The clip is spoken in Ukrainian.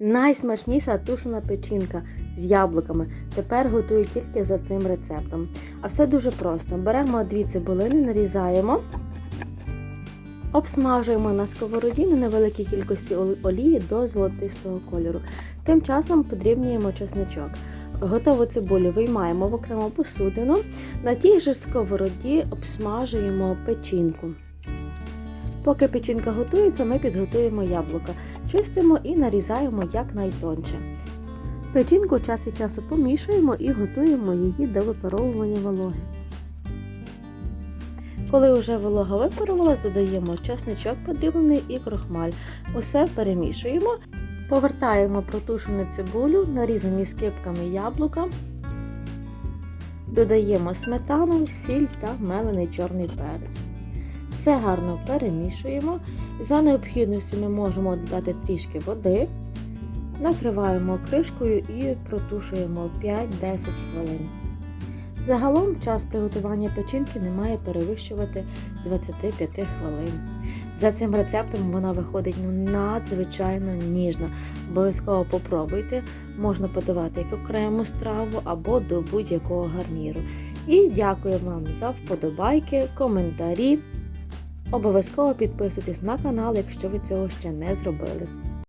Найсмачніша тушена печінка з яблуками. Тепер готую тільки за цим рецептом. А все дуже просто. Беремо дві цибулини, нарізаємо, обсмажуємо на сковороді на невеликій кількості олії до золотистого кольору. Тим часом подрібнюємо чесничок. Готову цибулю виймаємо в окрему посудину. На тій же сковороді обсмажуємо печінку. Поки печінка готується, ми підготуємо яблука. Чистимо і нарізаємо якнайтонше. Печінку час від часу помішуємо і готуємо її до випаровування вологи. Коли вже волога випарувалась, додаємо чесничок подріблений і крохмаль. Усе перемішуємо, повертаємо протушену цибулю, нарізані скипками яблука, додаємо сметану, сіль та мелений чорний перець. Все гарно перемішуємо. За необхідності ми можемо додати трішки води, накриваємо кришкою і протушуємо 5-10 хвилин. Загалом час приготування печінки не має перевищувати 25 хвилин. За цим рецептом вона виходить ну, надзвичайно ніжна. Обов'язково попробуйте, можна подавати як окрему страву або до будь-якого гарніру. І дякую вам за вподобайки, коментарі. Обов'язково підписуйтесь на канал, якщо ви цього ще не зробили.